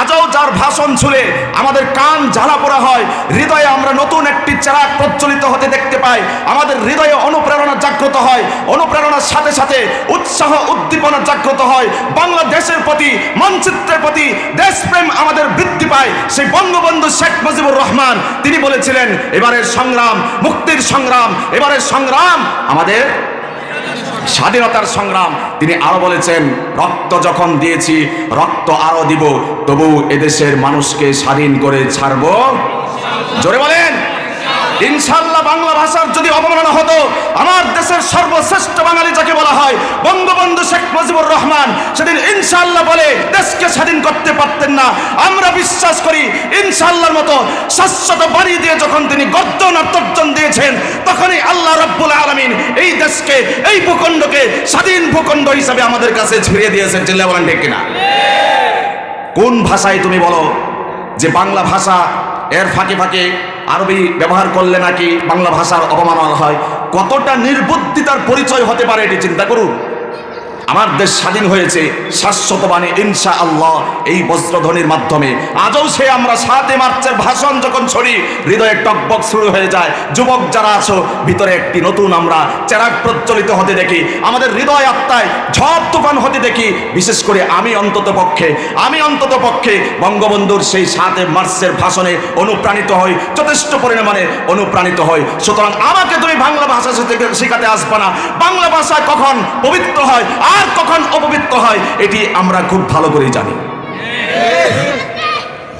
আজও যার ভাষণ শুনে আমাদের কান জ্বালা পোড়া হয়, হৃদয়ে আমরা নতুন একটি চেরাগ প্রজ্বলিত হতে দেখতে পাই। আমাদের হৃদয়ে অনুপ্রেরণা জাগ্রত হয়, অনুপ্রেরণার সাথে সাথে উৎসাহ উদ্দীপনা জাগ্রত হয়। বাংলাদেশের প্রতি, মানচিত্রের প্রতি দেশপ্রেম আমাদের বৃদ্ধি পায়। সেই বঙ্গবন্ধু শেখ মুজিবুর রহমান, তিনি বলেছিলেন, এবারের সংগ্রাম, মুক্তির সংগ্রাম, এবারের সংগ্রাম আমাদের স্বাধীনতার সংগ্রাম, তিনি আরও বলেছেন, রক্ত যখন দিয়েছি, রক্ত আরও দিব, তবু এদেশের মানুষকে স্বাধীন করে ছাড়বো। জোরে বলেন। ইনশাল্লাহ বাংলা ভাষার যদি অবমাননা হতো, আমার দেশের সর্বশ্রেষ্ঠ বাঙালি যাকে বলা হয়, বঙ্গবন্ধু শেখ মুজিবুর রহমান, সেদিন ইনশাল্লাহ বলে, দেশকে স্বাধীন করতে পারতেন না। আমরা বিশ্বাস করি ইনশাল্লাহর মতো শাশ্বত বাড়ি দিয়ে যখন তিনি গদ্য আর তর্জন দিয়েছেন, তখনই আল্লাহ রব্বুল আলমিন দেশকে, এই ভূখণ্ডকে স্বাধীন ভূখণ্ড হিসাবে আমাদের কাছে ছেড়ে দিয়েছেন, চিল্লা বলেন ঠিক কিনা? কোন ভাষায় তুমি বলো যে বাংলা ভাষা এর ফাঁকে ফাঁকে আরবি ব্যবহার করলে নাকি বাংলা ভাষার অবমাননা হয়? কতটা নির্বুদ্ধিতার পরিচয় হতে পারে এটি? চিন্তা করুন। আমার দেশ স্বাধীন হয়েছে শাশ্বত বাণী ইনশা আল্লাহ এই বজ্রধ্বনির মাধ্যমে। আজও সে আমরা সাতে মার্চের ভাষণ যখন ছড়ি, হৃদয়ে টকবক শুরু হয়ে যায়। যুবক যারা আছো, ভিতরে একটি নতুন আমরা চেরাক প্রজ্বলিত হতে দেখি। আমাদের হৃদয় আত্মায় ঝড় তুফান হতে দেখি। বিশেষ করে আমি অন্তত পক্ষে, আমি অন্তত পক্ষে বঙ্গবন্ধুর সেই সাতে মার্চের ভাষণে অনুপ্রাণিত হই, যথেষ্ট পরিমাণে অনুপ্রাণিত হই। সুতরাং আমাকে তুমি বাংলা ভাষা শেখা- শেখাতে আসবে না। বাংলা ভাষা কখন পবিত্র হয়, আর কখন অপবিত্র হয়, এটি আমরা খুব ভালো করেই জানি।